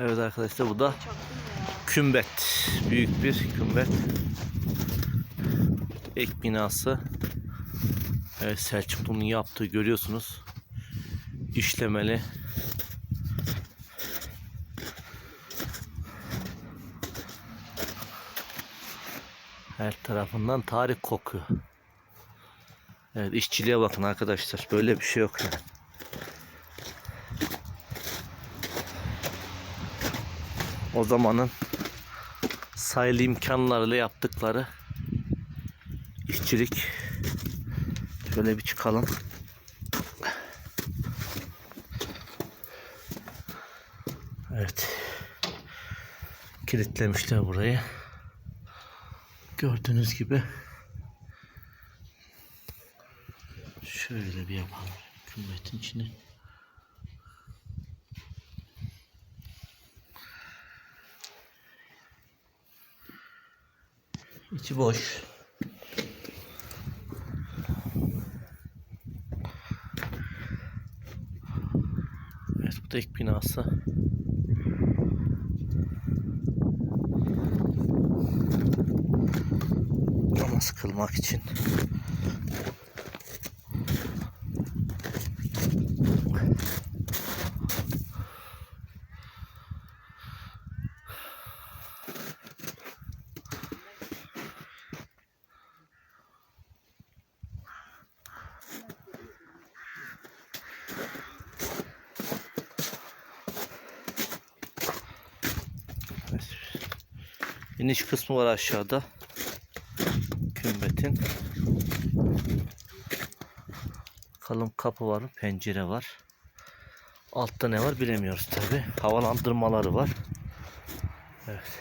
Evet arkadaşlar bu da kümbet. Büyük bir kümbet. Ek binası. Evet Selçuklu'nun yaptığı görüyorsunuz. İşlemeli. Her tarafından tarih kokuyor. Evet işçiliğe bakın arkadaşlar. Böyle bir şey yok yani. O zamanın sayılı imkanlarıyla yaptıkları işçilik. Şöyle bir çıkalım. Evet. Kilitlemişler burayı. Gördüğünüz gibi. Şöyle bir yapalım. Kümmetin içine. İçi boş. Evet bu da ek binası. Namaz kılmak için. İniş kısmı var aşağıda. Kümbetin. Kalın kapı var, pencere var. Altta ne var bilemiyoruz tabi. Havalandırmaları var. Evet.